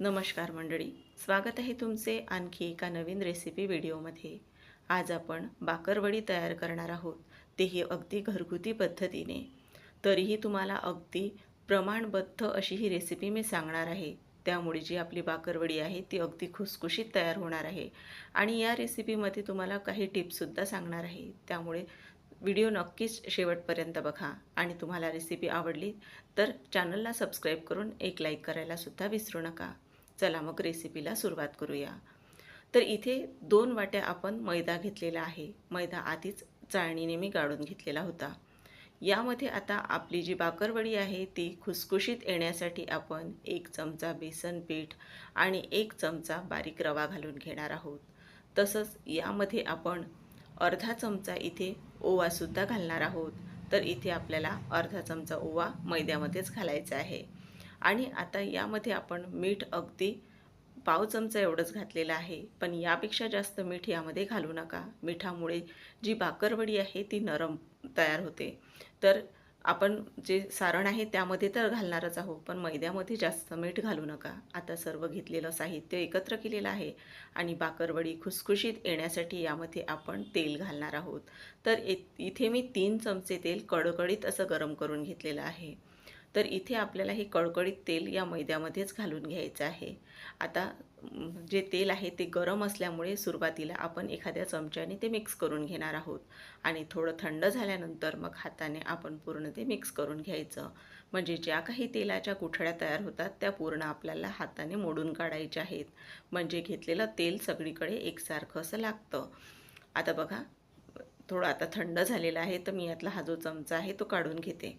नमस्कार मंडळी स्वागत आहे तुमचे आणखी एका नवीन रेसिपी व्हिडिओमध्ये. आज आपण बाकरवडी तयार करणार आहोत तेही अगदी घरगुती पद्धतीने. तरीही तुम्हाला अगदी प्रमाणबद्ध अशी ही रेसिपी मी सांगणार आहे. त्यामुळे जी आपली बाकरवडी आहे ती अगदी खुसखुशीत तयार होणार आहे. आणि या रेसिपीमध्ये तुम्हाला काही टिप्ससुद्धा सांगणार आहे. त्यामुळे व्हिडिओ नक्कीच शेवटपर्यंत बघा. आणि तुम्हाला रेसिपी आवडली तर चॅनलला सबस्क्राईब करून एक लाईक करायला सुद्धा विसरू नका. चला मग रेसिपीला सुरुवात करूया. तर इथे दोन वाट्या आपण मैदा घेतलेला आहे. मैदा आधीच चाळणीने मी गाळून घेतलेला होता. यामध्ये आता आपली जी बाकरवडी आहे ती खुसखुशीत येण्यासाठी आपण एक चमचा बेसन पीठ आणि एक चमचा बारीक रवा घालून घेणार आहोत. तसंच यामध्ये आपण अर्धा चमचा इथे ओवासुद्धा घालणार आहोत. तर इथे आपल्याला अर्धा चमचा ओवा मैद्यामध्येच घालायचा आहे. आणि आता यामध्ये आपण मीठ अगदी पाव चमचा एवढंच घातलेलं आहे. पण यापेक्षा जास्त मीठ यामध्ये घालू नका. मिठामुळे जी बाकरवडी आहे ती नरम तयार होते. तर आपण जे सारण आहे त्यामध्ये तर घालणारच आहोत पण मैद्यामध्ये जास्त मीठ घालू नका. आता सर्व घेतलेलं साहित्य एकत्र केलेलं आहे आणि बाकरवडी खुसखुशीत येण्यासाठी यामध्ये आपण तेल घालणार आहोत. तर इथे मी तीन चमचे तेल कडकडीत असं गरम करून घेतलेलं आहे. तर इथे आपल्याला हे कळकळीत तेल या मैद्यामध्येच घालून घ्यायचं आहे. आता जे तेल आहे ते गरम असल्यामुळे सुरुवातीला आपण एखाद्या चमच्याने ते मिक्स करून घेणार आहोत. आणि थोडं थंड झाल्यानंतर मग हाताने आपण पूर्ण ते मिक्स करून घ्यायचं. म्हणजे ज्या काही तेलाच्या गुठळ्या तयार होतात त्या पूर्ण आपल्याला हाताने मोडून काढायच्या आहेत. म्हणजे घेतलेलं तेल सगळीकडे एकसारखं असं लागतं. आता बघा थोडं आता थंड झालेलं आहे तर मी यातला हा जो चमचा आहे तो काढून घेते.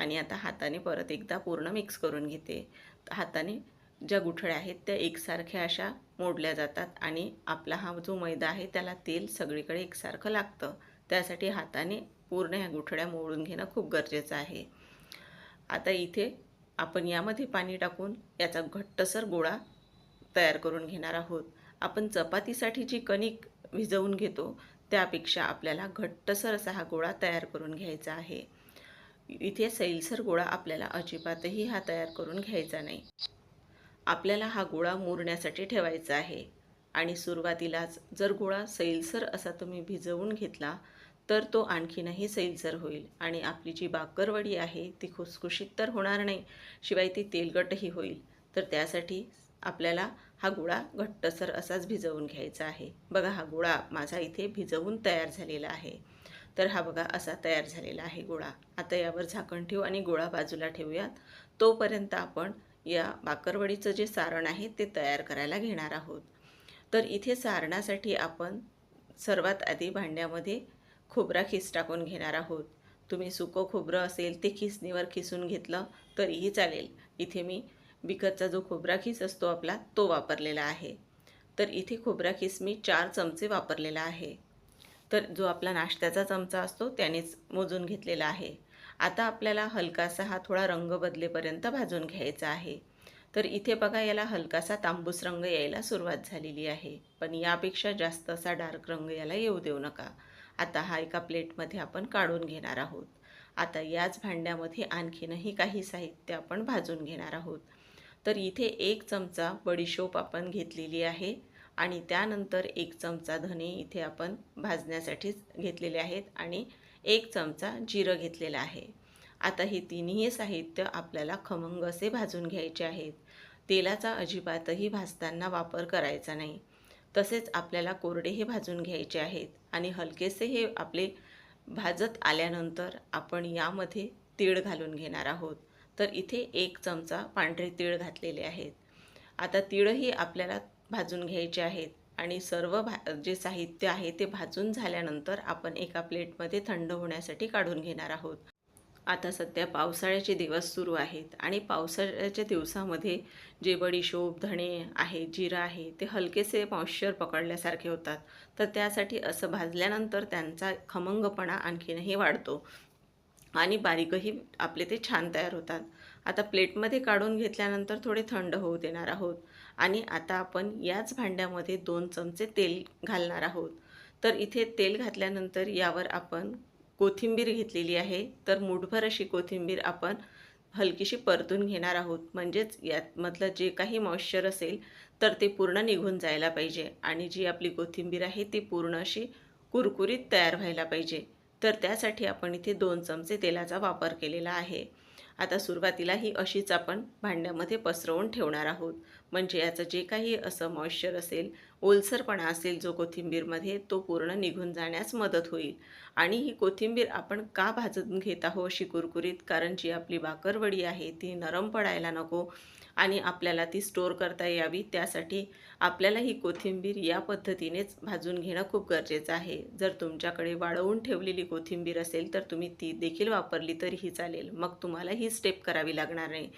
आणि आता हाताने परत एकदा पूर्ण मिक्स करून घेते. हाताने ज्या गुठळ्या आहेत त्या एकसारख्या अशा मोडल्या जातात आणि आपला हा जो मैदा आहे त्याला तेल सगळीकडे एकसारखं लागतं. त्यासाठी हाताने पूर्ण ह्या गुठळ्या मोडून घेणं खूप गरजेचं आहे. आता इथे आपण यामध्ये पाणी टाकून याचा घट्टसर गोळा तयार करून घेणार आहोत. आपण चपातीसाठी जी कणिक भिजवून घेतो त्यापेक्षा आपल्याला घट्टसर असा हा गोळा तयार करून घ्यायचा आहे. इथे सैलसर गोळा आपल्याला अजिबातही हा तयार करून घ्यायचा नाही. आपल्याला हा गोळा मुरण्यासाठी ठेवायचा आहे. आणि सुरुवातीलाच जर गोळा सैलसर असा तुम्ही भिजवून घेतला तर तो आणखीनही सैलसर होईल आणि आपली जी बाकरवडी आहे ती खुसखुशीत तर होणार नाही शिवाय ती तेलगटही होईल. तर त्यासाठी आपल्याला हा गोळा घट्टसर असाच भिजवून घ्यायचा आहे. बघा हा गोळा माझा इथे भिजवून तयार झालेला आहे. तर हा बघा असा तयार झालेला आहे गोळा. आता यावर झाकण ठेवू आणि गोळा बाजूला ठेवूयात. तोपर्यंत आपण या बाकरवडीचं जे सारण आहे ते तयार करायला घेणार आहोत. तर इथे सारणासाठी आपण सर्वात आधी भांड्यामध्ये खोबरा खिस टाकून घेणार आहोत. तुम्ही सुकं खोबरं असेल ते खिसणीवर खिसून घेतलं तरीही चालेल. इथे मी विकतचा जो खोबरा खिस असतो आपला तो वापरलेला आहे. तर इथे खोबरा खिस मी चार चमचे वापरलेला आहे. तर जो आपला नाश्त्याचा चमचा असतो त्यानेच मोजून घेतलेला आहे. आता आपल्याला हलकासा हा थोडा रंग बदलेपर्यंत भाजून घ्यायचा आहे. तर इथे बघा याला हलकासा तांबूस रंग यायला सुरुवात झालेली आहे. पण यापेक्षा जास्त असा डार्क रंग याला येऊ देऊ नका. आता हा एका प्लेटमध्ये आपण काढून घेणार आहोत. आता याच भांड्यामध्ये आणखीनही काही साहित्य आपण भाजून घेणार आहोत. तर इथे एक चमचा बडीशोप आपण घेतलेली आहे. आणि त्यानंतर एक चमचा धने इथे आपण भाजण्यासाठीच घेतलेले आहेत आणि एक चमचा जिरं घेतलेलं आहे. आता हे तिन्ही साहित्य आपल्याला खमंग असे भाजून घ्यायचे आहेत. तेलाचा अजिबातही भाजताना वापर करायचा नाही. तसेच आपल्याला कोरडे हे भाजून घ्यायचे आहेत आणि हलकेसे हे आपले भाजत आल्यानंतर आपण यामध्ये तीळ घालून घेणार आहोत. तर इथे एक चमचा पांढरे तीळ घातलेले आहेत. आता तीळही आपल्याला भाजून घ्यायचे आहेत. आणि सर्व भा जे साहित्य आहे ते भाजून झाल्यानंतर आपण एका प्लेटमध्ये थंड होण्यासाठी काढून घेणार आहोत. आता सध्या पावसाळ्याचे दिवस सुरू आहेत आणि पावसाळ्याच्या दिवसामध्ये जे बडीशोप धणे आहे जिरं आहे ते हलकेसे मॉइश्चर पकडल्यासारखे होतात. तर त्यासाठी असं भाजल्यानंतर त्यांचा खमंगपणा आणखीनही वाढतो आणि बारीकही आपले ते छान तयार होतात. आता प्लेटमध्ये काढून घेतल्यानंतर थोडे थंड होऊ देणार आहोत. आणि आता आपण याच भांड्यामध्ये दोन चमचे तेल घालणार आहोत. तर इथे तेल घातल्यानंतर यावर आपण कोथिंबीर घेतलेली आहे. तर मुठभर अशी कोथिंबीर आपण हलकीशी परतून घेणार आहोत. म्हणजेच यातमधलं जे काही मॉइश्चर असेल तर ते पूर्ण निघून जायला पाहिजे. आणि जी आपली कोथिंबीर आहे ती पूर्ण अशी कुरकुरीत तयार व्हायला पाहिजे. तर त्यासाठी आपण इथे दोन चमचे तेलाचा वापर केलेला आहे. आता सुरुवातीला ही अशीच आपण भांड्यामध्ये पसरवून ठेवणार आहोत. म्हणजे याचं जे काही असं मॉइश्चर असेल ओलसरपणा असेल जो कोथिंबीरमध्ये तो पूर्ण निघून जाण्यास मदत होईल. आणि ही कोथिंबीर आपण का भाजून घेत आहो अशी कुरकुरीत? कारण जी आपली बाकरवडी आहे ती नरम पडायला नको आणि आपल्याला ती स्टोअर करता यावी. त्यासाठी आपल्याला ही कोथिंबीर या पद्धतीनेच भाजून घेणं खूप गरजेचं आहे. जर तुमच्याकडे वाळवून ठेवलेली कोथिंबीर असेल तर तुम्ही ती देखील वापरली तरीही चालेल. मग तुम्हाला ही स्टेप करावी लागणार नाही.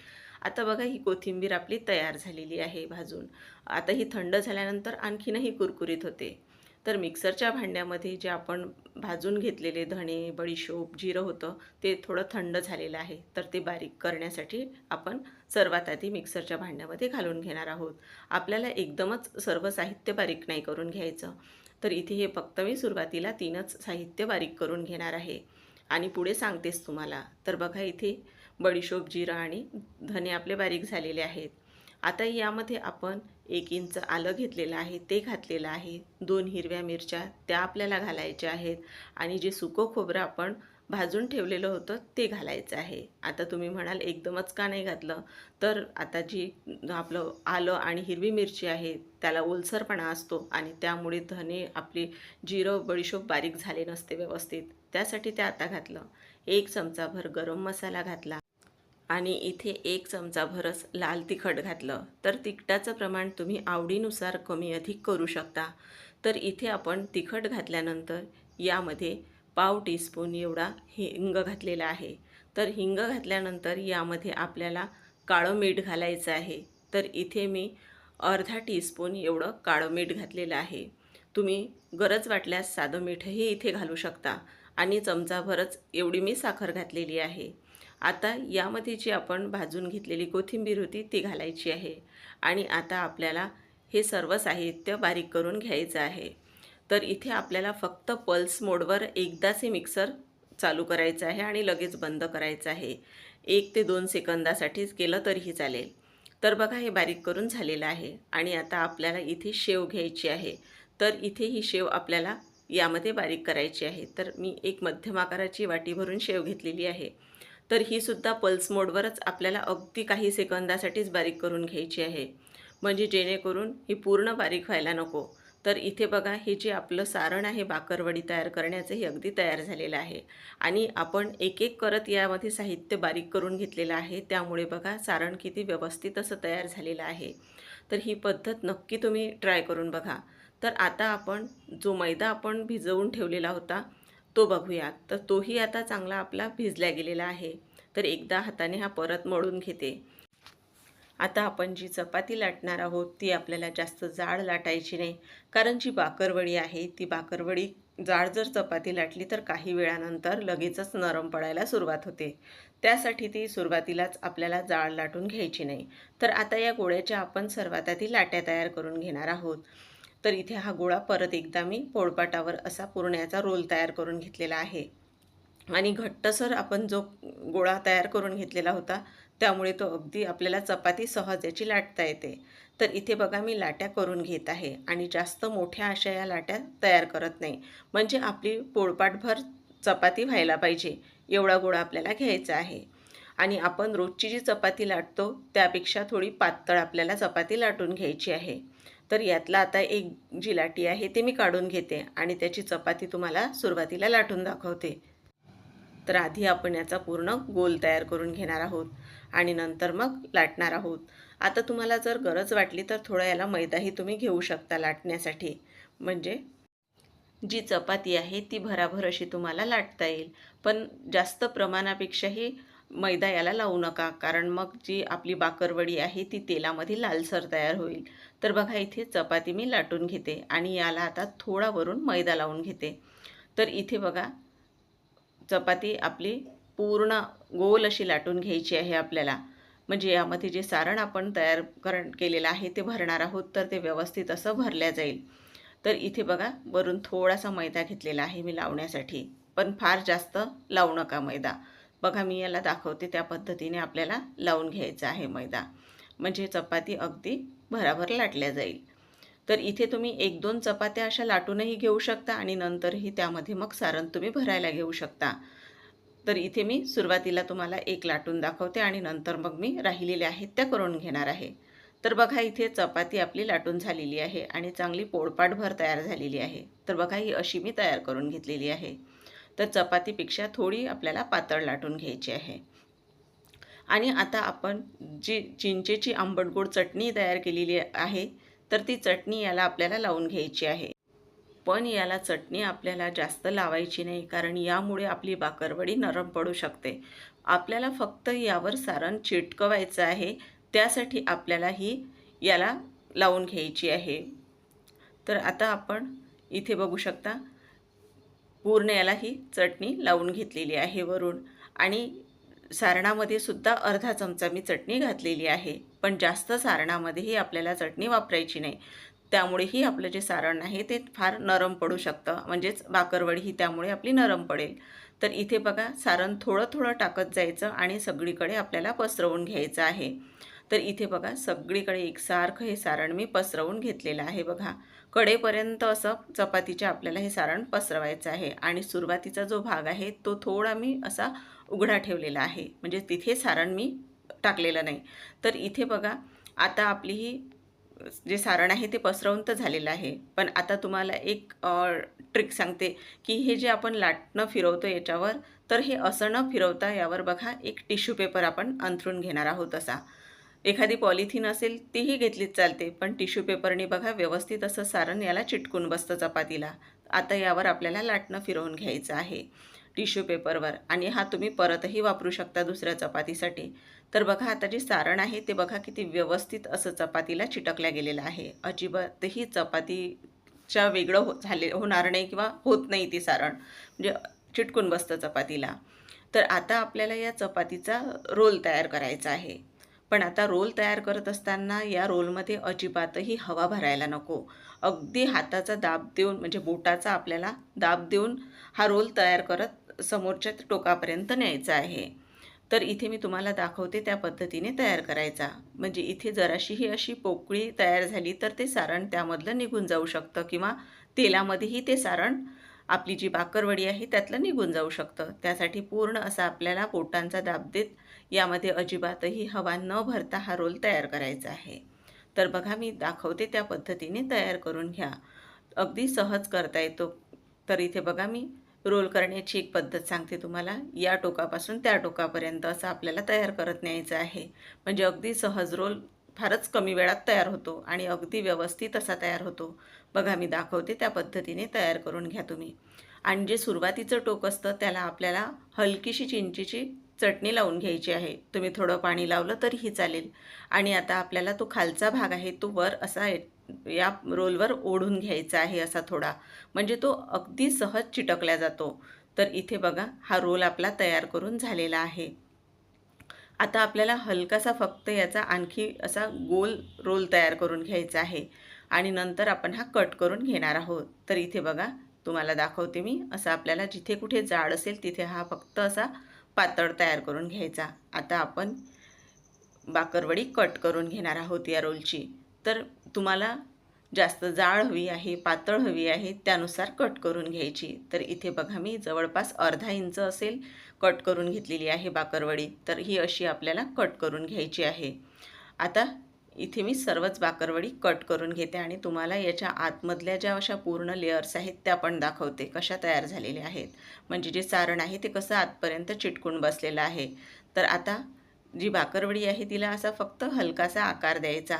आता बघा ही कोथिंबीर आपली तयार झालेली आहे भाजून. आता ही थंड झाल्यानंतर आणखीनही कुरकुरीत होते. तर मिक्सरच्या भांड्यामध्ये जे आपण भाजून घेतलेले धणे बडीशोप जिरं होतं ते थोडं थंड झालेलं आहे. तर ते बारीक करण्यासाठी आपण सर्वात आधी मिक्सरच्या भांड्यामध्ये घालून घेणार आहोत. आपल्याला एकदमच सर्व साहित्य बारीक नाही करून घ्यायचं. तर इथे हे फक्त मी सुरुवातीला तीनच साहित्य बारीक करून घेणार आहे. आणि पुढे सांगतेच तुम्हाला. तर बघा इथे बडीशोप जिरा आणि धने आपले बारीक झालेले आहेत. आता यामध्ये आपण एक इंच आलं घेतलेलं आहे ते घातलेलं आहे. दोन हिरव्या मिरच्या त्या आपल्याला घालायच्या आहेत आणि जे सुकं खोबरं आपण भाजून ठेवलेलं होतं ते घालायचं आहे. आता तुम्ही म्हणाल एकदमच का नाही घातलं? तर आता जी आपलं आलं आणि हिरवी मिरची आहे त्याला ओलसरपणा असतो आणि त्यामुळे धने आपली जिरं बडीशोप बारीक झाले नसते व्यवस्थित. त्यासाठी ते आता घातलं. एक चमचाभर गरम मसाला घातला. आणि इथे एक चमचाभरच लाल तिखट घातलं. तर तिखटाचं प्रमाण तुम्ही आवडीनुसार कमी अधिक करू शकता. तर इथे आपण तिखट घातल्यानंतर यामध्ये पाव टीस्पून एवढा हिंग घातलेला आहे. तर हिंग घातल्यानंतर यामध्ये आपल्याला काळं मीठ घालायचं आहे. तर इथे मी अर्धा टीस्पून एवढं काळं मीठ घातलेलं आहे. तुम्ही गरज वाटल्यास साधं मीठही इथे घालू शकता. आणि चमचाभरच एवढी मी साखर घातलेली आहे. आता यामध्ये जी आपण भाजून घेतलेली कोथिंबीर होती ती घालायची आहे. आणि आता आपल्याला हे सर्व साहित्य बारीक करून घ्यायचं आहे. तर इथे आपल्याला फक्त पल्स मोडवर एकदाच हे मिक्सर चालू करायचं आहे आणि लगेच बंद करायचं आहे. एक ते दोन सेकंदासाठीच केलं तरीही चालेल. तर बघा हे बारीक करून झालेलं आहे. आणि आता आपल्याला इथे शेव घ्यायची आहे. तर इथे ही शेव आपल्याला यामध्ये बारीक करायची आहे. तर मी एक मध्यम आकाराची वाटी भरून शेव घेतलेली आहे. तर ही सुद्धा पल्स मोडवरच आपल्याला अगदी काही सेकंदासाठीच बारीक करून घ्यायची आहे. म्हणजे जेणेकरून ही पूर्ण बारीक व्हायला नको. तर इथे बघा हे जे आपलं सारण आहे बाकरवडी तयार करण्याचं हे अगदी तयार झालेलं आहे. आणि आपण एक एक करत यामध्ये साहित्य बारीक करून घेतलेलं आहे. त्यामुळे बघा सारण किती व्यवस्थित असं तयार झालेलं आहे. तर ही पद्धत नक्की तुम्ही ट्राय करून बघा. तर आता आपण जो मैदा आपण भिजवून ठेवलेला होता तो बघूयात. तर तोही आता चांगला आपला भिजला गेलेला आहे. तर एकदा हाताने हा परत मळून घेते. आता आपण जी चपाती लाटणार आहोत ती आपल्याला जास्त जाड लाटायची नाही. कारण जी बाकरवडी आहे ती बाकरवडी जाड जर चपाती लाटली तर काही वेळानंतर लगेचच नरम पडायला सुरुवात होते. त्यासाठी ती सुरुवातीलाच आपल्याला जाड लाटून घ्यायची नाही. तर आता या गोळ्याच्या आपण सर्वात आधी लाट्या तयार करून घेणार आहोत. तर इथे हा गोळा परत एकदा मी पोळपाटावर असा पुरण्याचा रोल तयार करून घेतलेला आहे. आणि घट्टसर आपण जो गोळा तयार करून घेतलेला होता त्यामुळे तो अगदी आपल्याला चपाती सहज याची लाटता येते. तर इथे बघा मी लाट्या करून घेत आहे आणि जास्त मोठ्या अशा या लाट्या तयार करत नाही. म्हणजे आपली पोळपाटभर चपाती व्हायला पाहिजे एवढा गोळा आपल्याला घ्यायचा आहे. आणि आपण रोजची जी चपाती लाटतो त्यापेक्षा थोडी पातळ आपल्याला चपाती लाटून घ्यायची आहे. तर यातला आता एक जी लाटी आहे ते मी काढून घेते आणि त्याची चपाती तुम्हाला सुरुवातीला लाटून दाखवते. तर आधी आपण याचा पूर्ण गोल तयार करून घेणार आहोत आणि नंतर मग लाटणार आहोत. आता तुम्हाला जर गरज वाटली तर थोडा याला मैदाही तुम्ही घेऊ शकता लाटण्यासाठी. म्हणजे जी चपाती आहे ती भराभर अशी तुम्हाला लाटता येईल. पण जास्त प्रमाणापेक्षाही मैदा याला लावू नका. कारण मग जी आपली बाकरवडी आहे ती तेलामध्ये लालसर तयार होईल. तर बघा इथे चपाती मी लाटून घेते आणि याला आता थोडा वरून मैदा लावून घेते. तर इथे बघा चपाती आपली पूर्ण गोल अशी लाटून घ्यायची आहे आपल्याला. म्हणजे यामध्ये जे सारण आपण तयार कर केलेलं आहे ते भरणार आहोत तर ते व्यवस्थित असं भरल्या जाईल. तर इथे बघा वरून थोडासा मैदा घेतलेला आहे मी लावण्यासाठी. पण फार जास्त लावू नका मैदा. बघा मी याला दाखवते. त्या पद्धतीने आपल्याला लावून घ्यायचा आहे मैदा. म्हणजे चपाती अगदी भराभर लाटल्या जाईल. तर इथे तुम्ही एक दोन चपात्या अशा लाटूनही घेऊ शकता आणि नंतरही त्यामध्ये मग सारण तुम्ही भरायला घेऊ शकता. तर इथे मी सुरुवातीला तुम्हाला एक लाटून दाखवते आणि नंतर मग मी राहिलेल्या आहेत त्या करून घेणार आहे. तर बघा इथे चपाती आपली लाटून झालेली आहे आणि चांगली पोळपाटभर तयार झालेली आहे. तर बघा ही अशी मी तयार करून घेतलेली आहे. तर चपातीपेक्षा थोडी आपल्याला पातळ लाटून घ्यायची आहे. आणि आता आपण जी चिंचेची आंबट गोड चटणी तयार केलेली आहे तर ती चटणी याला आपल्याला लावून घ्यायची आहे. पण याला चटणी आपल्याला जास्त लावायची नाही कारण यामुळे आपली बाकरवडी नरम पडू शकते. आपल्याला फक्त यावर सारण चिटकवायचं आहे त्यासाठी आपल्याला ही याला लावून घ्यायची आहे. तर आता आपण इथे बघू शकता पूर्ण याला ही चटणी लावून घेतलेली आहे वरून. आणि सारणामध्ये सुद्धा अर्धा चमचा मी चटणी घातलेली आहे. पण जास्त सारणामध्येही आपल्याला चटणी वापरायची नाही. त्यामुळेही आपलं जे सारण आहे ते फार नरम पडू शकतं. म्हणजेच बाकरवडी ही त्यामुळे आपली नरम पडेल. तर इथे बघा सारण थोडं थोडं टाकत जायचं आणि सगळीकडे आपल्याला पसरवून घ्यायचं आहे. तर इथे बघा सगळीकडे एकसारखं हे सारण मी पसरवून घेतलेलं आहे बघा. कडेपर्यंत असं चपातीच्या आपल्याला हे सारण पसरवायचं आहे आणि सुरुवातीचा जो भाग आहे तो थोडा मी असा उघडा ठेवलेला आहे. म्हणजे तिथे सारण मी टाकलेलं नाही. तर इथे बघा आता आपली ही जे सारण आहे ते पसरवून तर झालेलं आहे. पण आता तुम्हाला एक ट्रिक सांगते की हे जे आपण लाटणं फिरवतो याच्यावर तर हे असं न फिरवता यावर बघा एक टिश्यू पेपर आपण अंथरून घेणार आहोत असा. एखादी पॉलिथिन असेल तीही घेतलीच चालते. पण टिश्यू पेपरने बघा व्यवस्थित असं सारण याला चिटकून बसतं चपातीला. आता यावर आपल्याला लाटणं फिरवून घ्यायचं आहे. टिश्यू पेपरवर. आणि हा तुम्ही परतही वापरू शकता दुसऱ्या चपातीसाठी. तर बघा आता जे सारण आहे ते बघा किती व्यवस्थित असं चपातीला चिटकल्या गेलेलं आहे. अजिबातही चपातीच्या वेगळं हो झाले होणार नाही किंवा होत नाही ती सारण. म्हणजे चिटकून बसतं चपातीला. तर आता आपल्याला या चपातीचा रोल तयार करायचा आहे. पण आता रोल तयार करत असताना या रोलमध्ये अजिबातही हवा भरायला नको. अगदी हाताचा दाब देऊन म्हणजे बोटाचा आपल्याला दाब देऊन हा रोल तयार करत समोरच्या टोकापर्यंत न्यायचा आहे. तर इथे मी तुम्हाला दाखवते त्या पद्धतीने तयार करायचा. म्हणजे इथे जराशीही अशी पोकळी तयार झाली तर ते सारण त्यामधलं निघून जाऊ शकतं किंवा तेलामध्येही ते सारण आपली जी बाकरवडी आहे त्यातलं निघून जाऊ शकतं. त्यासाठी पूर्ण असा आपल्याला बोटांचा दाब देत यामध्ये अजिबातही हवा न भरता हा रोल तयार करायचा आहे. तर बघा मी दाखवते त्या पद्धतीने तयार करून घ्या. अगदी सहज करता येतो. तर इथे बघा मी रोल करण्याची एक पद्धत सांगते तुम्हाला. या टोकापासून त्या टोकापर्यंत असं आपल्याला तयार करत न्यायचं आहे. म्हणजे अगदी सहज रोल फारच कमी वेळात तयार होतो आणि अगदी व्यवस्थित असा तयार होतो. बघा मी दाखवते त्या पद्धतीने तयार करून घ्या तुम्ही. आणि जे सुरुवातीचं टोक असतं त्याला आपल्याला हलकीशी चिंचेची चटणी लावून घ्यायची आहे. तुम्ही थोडं पाणी लावलं तरीही चालेल. आणि आता आपल्याला तो खालचा भाग आहे तो वर असा या रोलवर ओढून घ्यायचा आहे असा थोडा. म्हणजे तो अगदी सहज चिटकला जातो. तर इथे बघा हा रोल आपला तयार करून झालेला आहे. आता आपल्याला हलकासा फक्त याचा आणखी असा गोल रोल तयार करून घ्यायचा आहे. आणि नंतर आपण हा कट करून घेणार आहोत. तर इथे बघा तुम्हाला दाखवते मी. असं आपल्याला जिथे कुठे जाड असेल तिथे हा फक्त असा पातळ तयार करून घ्यायचा. आता आपण बाकरवडी कट करून घेणार आहोत या रोलची. तर तुम्हाला जास्त जाळ हवी आहे पातळ हवी आहे त्यानुसार कट करून घ्यायची. तर इथे बघा मी जवळपास अर्धा इंच असेल कट करून घेतलेली आहे बाकरवडी. तर ही अशी आपल्याला कट करून घ्यायची आहे. आता इथे मी सर्वच बाकरवडी कट करून घेते आणि तुम्हाला याच्या आतमधल्या ज्या अशा पूर्ण लेअर्स आहेत त्या पण दाखवते कशा तयार झालेल्या आहेत. म्हणजे जे सारण आहे ते कसं आतपर्यंत चिटकून बसलेलं आहे. तर आता जी बाकरवडी आहे तिला असा फक्त हलकासा आकार द्यायचा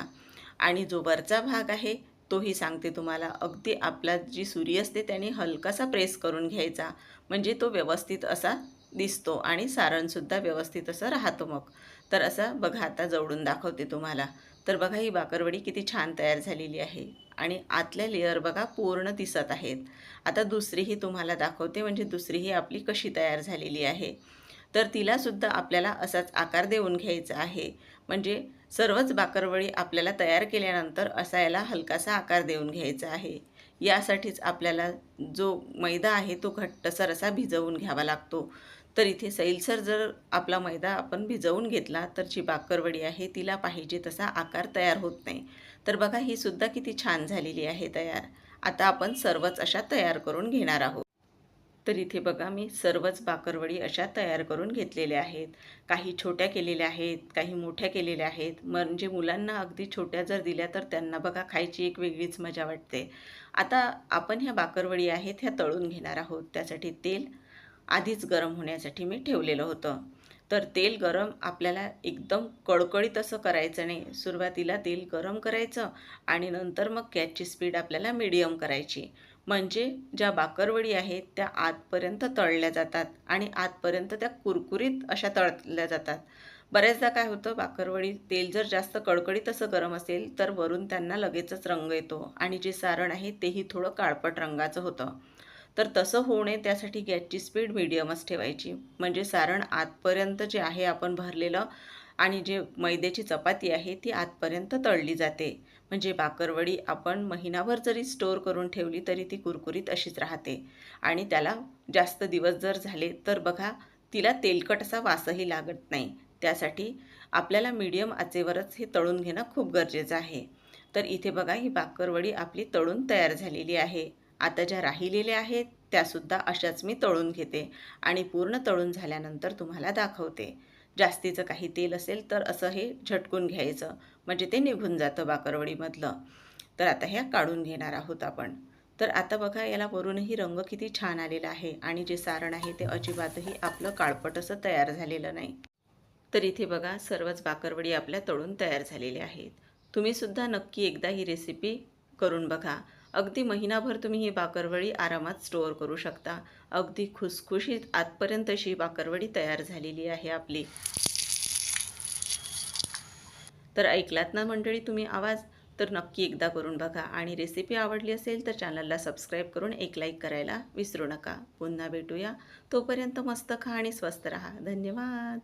आणि जो वरचा भाग आहे तोही सांगते तुम्हाला. अगदी आपला जी सुरी असते त्याने हलकासा प्रेस करून घ्यायचा. म्हणजे तो व्यवस्थित असा दिसतो आणि सारणसुद्धा व्यवस्थित असं राहतो मग. तर असं बघा आता जवळून दाखवते तुम्हाला. तर बघा ही बाकरवडी किती छान तयार झालेली आहे. आणि आतल्या लेअर बघा पूर्ण दिसत आहेत. आता दुसरीही तुम्हाला दाखवते म्हणजे दुसरीही आपली कशी तयार झालेली आहे. तर तिलासुद्धा आपल्याला असाच आकार देऊन घ्यायचा आहे. म्हणजे सर्वच बाकरवडी आपल्याला तयार केल्यानंतर असा याला हलकासा आकार देऊन घ्यायचा आहे. यासाठीच आपल्याला जो मैदा आहे तो घट्टसर असा भिजवून घ्यावा लागतो. तर इथे सैलसर जर आपला मैदा आपण भिजवून घेतला तर जी बाकरवडी आहे तिला पाहिजे तसा आकार तयार होत नाही. तर बघा ही सुद्धा किती छान झालेली आहे तयार. आता आपण सर्वच अशा तयार करून घेणार आहोत. तर इथे बघा मी सर्वच बाकरवडी अशा तयार करून घेतलेल्या आहेत. काही छोट्या केलेल्या आहेत काही मोठ्या केलेल्या आहेत. म्हणजे मुलांना अगदी छोट्या जर दिल्या तर त्यांना बघा खायची एक वेगळीच मजा वाटते. आता आपण ह्या बाकरवडी आहेत ह्या तळून घेणार आहोत. त्यासाठी तेल आधीच गरम होण्यासाठी मी ठेवलेलं होतं. तर तेल गरम आपल्याला एकदम कडकडीत असं करायचं नाही. सुरुवातीला तेल गरम करायचं आणि नंतर मग गॅसची स्पीड आपल्याला मिडियम करायची. म्हणजे ज्या बाकरवडी आहेत त्या आतपर्यंत तळल्या जातात आणि आतपर्यंत त्या कुरकुरीत अशा तळल्या जातात. बऱ्याचदा काय होतं बाकरवडी तेल जर जास्त कडकडीत असं गरम असेल तर वरून त्यांना लगेचच रंग येतो आणि जे सारण आहे तेही थोडं काळपट रंगाचं होतं. तर तसं होऊ नये त्यासाठी गॅसची स्पीड मिडियमच ठेवायची. म्हणजे सारण आतपर्यंत जे आहे आपण भरलेलं आणि जे मैद्याची चपाती आहे ती आतपर्यंत तळली जाते. म्हणजे बाकरवडी आपण महिनाभर जरी स्टोअर करून ठेवली तरी ती कुरकुरीत अशीच राहते. आणि त्याला जास्त दिवस जर झाले तर बघा तिला तेलकट असा वासही लागत नाही. त्यासाठी आपल्याला मीडियम आचेवरच हे तळून घेणं खूप गरजेचं आहे. तर इथे बघा ही बाकरवडी आपली तळून तयार झालेली आहे. आता ज्या राहिलेल्या आहेत त्यासुद्धा अशाच मी तळून घेते आणि पूर्ण तळून झाल्यानंतर तुम्हाला दाखवते. जास्तीचं काही तेल असेल तर असं हे झटकून घ्यायचं म्हणजे ते निघून जातं बाकरवडीमधलं. तर आता ह्या काढून घेणार आहोत आपण. तर आता बघा याला वरूनही रंग किती छान आलेला आहे आणि जे सारण आहे ते अजिबातही आपलं काळपट असं तयार झालेलं नाही. तर इथे बघा सर्वच बाकरवडी आपल्या तळून तयार झालेल्या आहेत. तुम्हीसुद्धा नक्की एकदा ही रेसिपी करून बघा. अगदी महिनाभर तुम्ही ही बाकरवडी आरामात स्टोअर करू शकता. अगदी खुसखुशीत आतपर्यंत अशी बाकरवडी तयार झालेली आहे आपली. तर ऐकलात ना मंडळी तुम्ही आवाज? तर नक्की एकदा करून बघा. आणि रेसिपी आवडली असेल तर चॅनलला सबस्क्राईब करून एक लाईक करायला विसरू नका. पुन्हा भेटूया. तोपर्यंत मस्त खा आणि स्वस्त राहा. धन्यवाद.